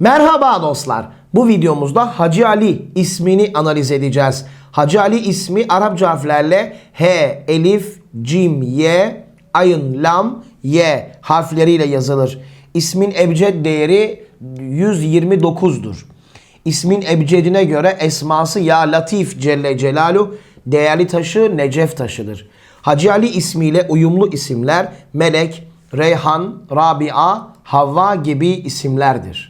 Merhaba dostlar. Bu videomuzda Hacı Ali ismini analiz edeceğiz. Hacı Ali ismi Arapça harflerle H, Elif, Cim, Y, Ayın, Lam, Y harfleriyle yazılır. İsmin ebced değeri 129'dur. İsmin ebcedine göre esması Ya Latif Celle Celalu değerli taşı Necef taşıdır. Hacı Ali ismiyle uyumlu isimler Melek, Reyhan, Rabia, Havva gibi isimlerdir.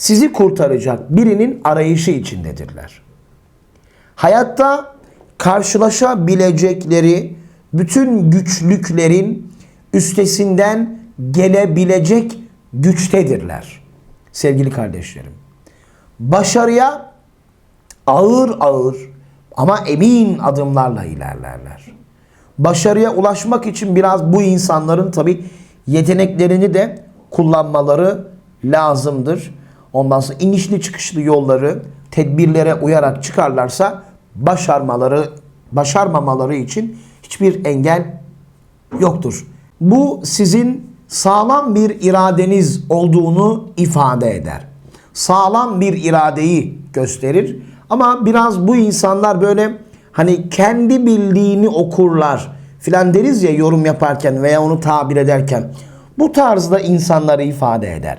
sizi kurtaracak birinin arayışı içindedirler. Hayatta karşılaşabilecekleri bütün güçlüklerin üstesinden gelebilecek güçtedirler. Sevgili kardeşlerim. Başarıya ağır ağır ama emin adımlarla ilerlerler. Başarıya ulaşmak için biraz bu insanların tabi yeteneklerini de kullanmaları lazımdır. Ondan sonra inişli çıkışlı yolları tedbirlere uyarak çıkarlarsa başarmaları başarmamaları için hiçbir engel yoktur. Bu sizin sağlam bir iradeniz olduğunu ifade eder. Sağlam bir iradeyi gösterir. Ama biraz bu insanlar böyle hani kendi bildiğini okurlar filan deriz ya yorum yaparken veya onu tabir ederken. Bu tarzda insanları ifade eder.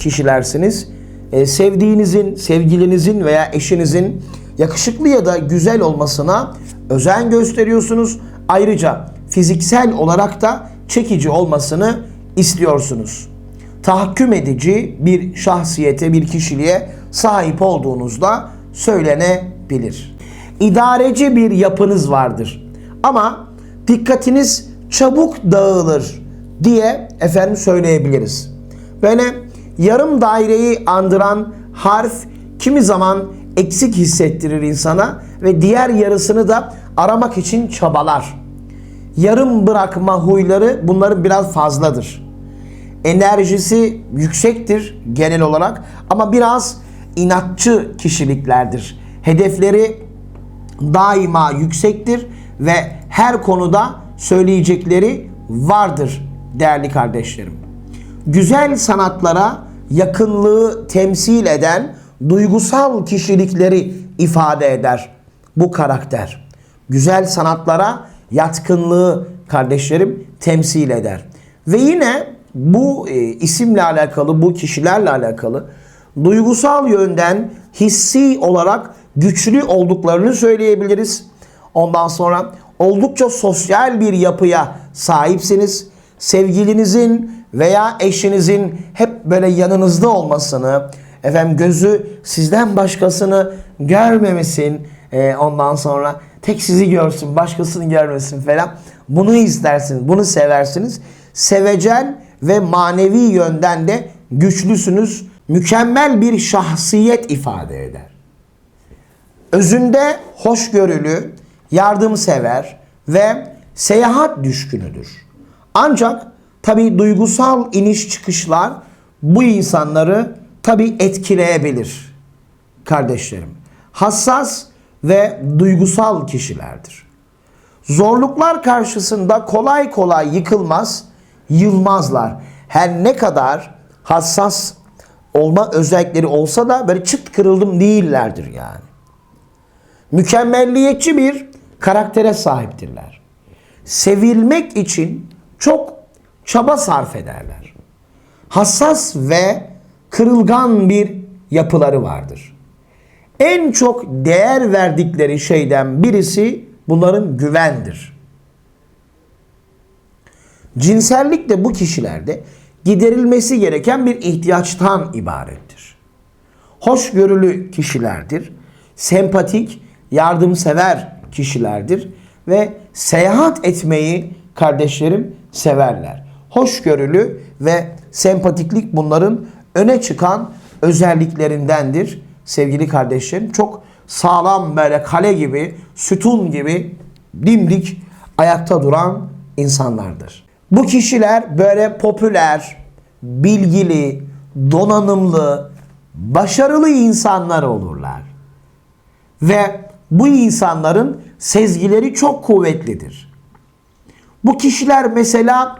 kişilersiniz. Ee, sevdiğinizin, sevgilinizin veya eşinizin yakışıklı ya da güzel olmasına özen gösteriyorsunuz. Ayrıca fiziksel olarak da çekici olmasını istiyorsunuz. Tahakküm edici bir şahsiyete, bir kişiliğe sahip olduğunuzda söylenebilir. İdareci bir yapınız vardır. Ama dikkatiniz çabuk dağılır diye efendim söyleyebiliriz. Böyle yarım daireyi andıran harf kimi zaman eksik hissettirir insana ve diğer yarısını da aramak için çabalar. Yarım bırakma huyları bunların biraz fazladır. Enerjisi yüksektir genel olarak ama biraz inatçı kişiliklerdir. Hedefleri daima yüksektir ve her konuda söyleyecekleri vardır değerli kardeşlerim. Güzel sanatlara yakınlığı temsil eden duygusal kişilikleri ifade eder bu karakter. Güzel sanatlara yatkınlığı kardeşlerim temsil eder. Ve yine bu e, isimle alakalı, bu kişilerle alakalı duygusal yönden hissi olarak güçlü olduklarını söyleyebiliriz. Ondan sonra oldukça sosyal bir yapıya sahipsiniz. Sevgilinizin veya eşinizin hep böyle yanınızda olmasını, efendim gözü sizden başkasını görmemesin, e, ondan sonra tek sizi görsün, başkasını görmesin falan. bunu istersiniz, bunu seversiniz. Sevecen ve manevi yönden de güçlüsünüz. Mükemmel bir şahsiyet ifade eder. Özünde hoşgörülü, yardımsever ve seyahat düşkünüdür. Ancak tabi duygusal iniş çıkışlar bu insanları tabi etkileyebilir kardeşlerim. Hassas ve duygusal kişilerdir. Zorluklar karşısında kolay kolay yıkılmaz, yılmazlar. Her ne kadar hassas olma özellikleri olsa da böyle çıt kırıldım değillerdir yani. Mükemmelliyetçi bir karaktere sahiptirler. Sevilmek için çok çaba sarf ederler. Hassas ve kırılgan bir yapıları vardır. En çok değer verdikleri şeyden birisi bunların güvendir. Cinsellik de bu kişilerde giderilmesi gereken bir ihtiyaçtan ibarettir. Hoşgörülü kişilerdir. Sempatik, yardımsever kişilerdir ve seyahat etmeyi kardeşlerim severler. Hoşgörülü ve sempatiklik bunların öne çıkan özelliklerindendir sevgili kardeşlerim. Çok sağlam böyle kale gibi, sütun gibi dimdik ayakta duran insanlardır. Bu kişiler böyle popüler, bilgili, donanımlı, başarılı insanlar olurlar. Ve bu insanların sezgileri çok kuvvetlidir. Bu kişiler mesela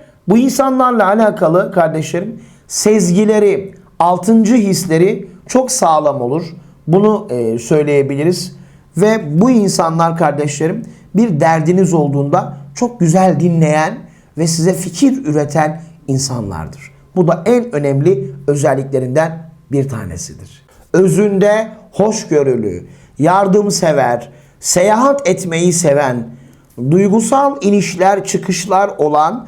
bu insanlarla alakalı kardeşlerim sezgileri, altıncı hisleri çok sağlam olur. Bunu e, söyleyebiliriz. Ve bu insanlar kardeşlerim bir derdiniz olduğunda çok güzel dinleyen ve size fikir üreten insanlardır. Bu da en önemli özelliklerinden bir tanesidir. Özünde hoşgörülü, yardımsever, seyahat etmeyi seven, duygusal inişler çıkışlar olan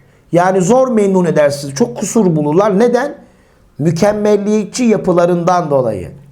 Yani zor memnun edersiniz. Çok kusur bulurlar. Neden? Mükemmelliyetçi yapılarından dolayı.